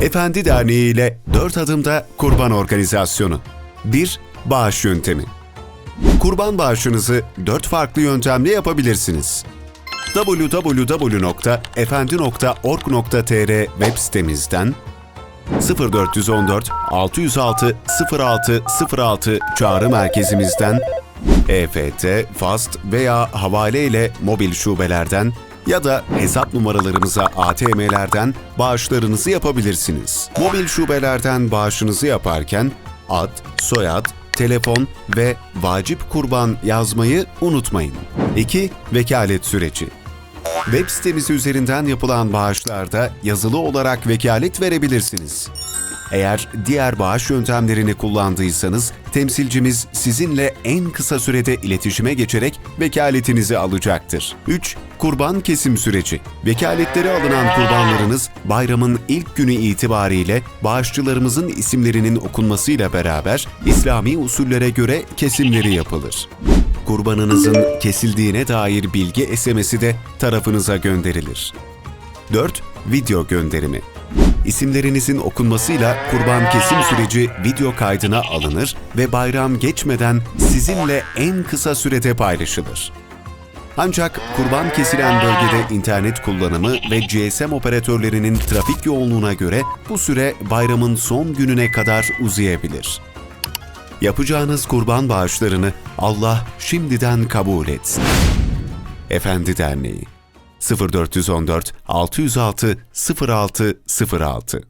Efendi Derneği ile 4 adımda kurban organizasyonu. 1. Bağış yöntemi. Kurban bağışınızı 4 farklı yöntemle yapabilirsiniz. www.efendi.org.tr web sitemizden 0414 606 06 06 çağrı merkezimizden EFT, FAST veya havale ile mobil şubelerden ya da hesap numaralarımıza ATM'lerden bağışlarınızı yapabilirsiniz. Mobil şubelerden bağışınızı yaparken ad, soyad, telefon ve vacip kurban yazmayı unutmayın. 2. Vekalet süreci. Web sitemiz üzerinden yapılan bağışlarda yazılı olarak vekalet verebilirsiniz. Eğer diğer bağış yöntemlerini kullandıysanız, temsilcimiz sizinle en kısa sürede iletişime geçerek vekaletinizi alacaktır. 3. Kurban kesim süreci. Vekaletleri alınan kurbanlarınız bayramın ilk günü itibariyle bağışçılarımızın isimlerinin okunmasıyla beraber İslami usullere göre kesimleri yapılır. Kurbanınızın kesildiğine dair bilgi SMS'i de tarafınıza gönderilir. 4. Video gönderimi. İsimlerinizin okunmasıyla kurban kesim süreci video kaydına alınır ve bayram geçmeden sizinle en kısa sürede paylaşılır. Ancak kurban kesilen bölgede internet kullanımı ve GSM operatörlerinin trafik yoğunluğuna göre bu süre bayramın son gününe kadar uzayabilir. Yapacağınız kurban bağışlarını Allah şimdiden kabul etsin. Efendi Derneği 0414 606 06 06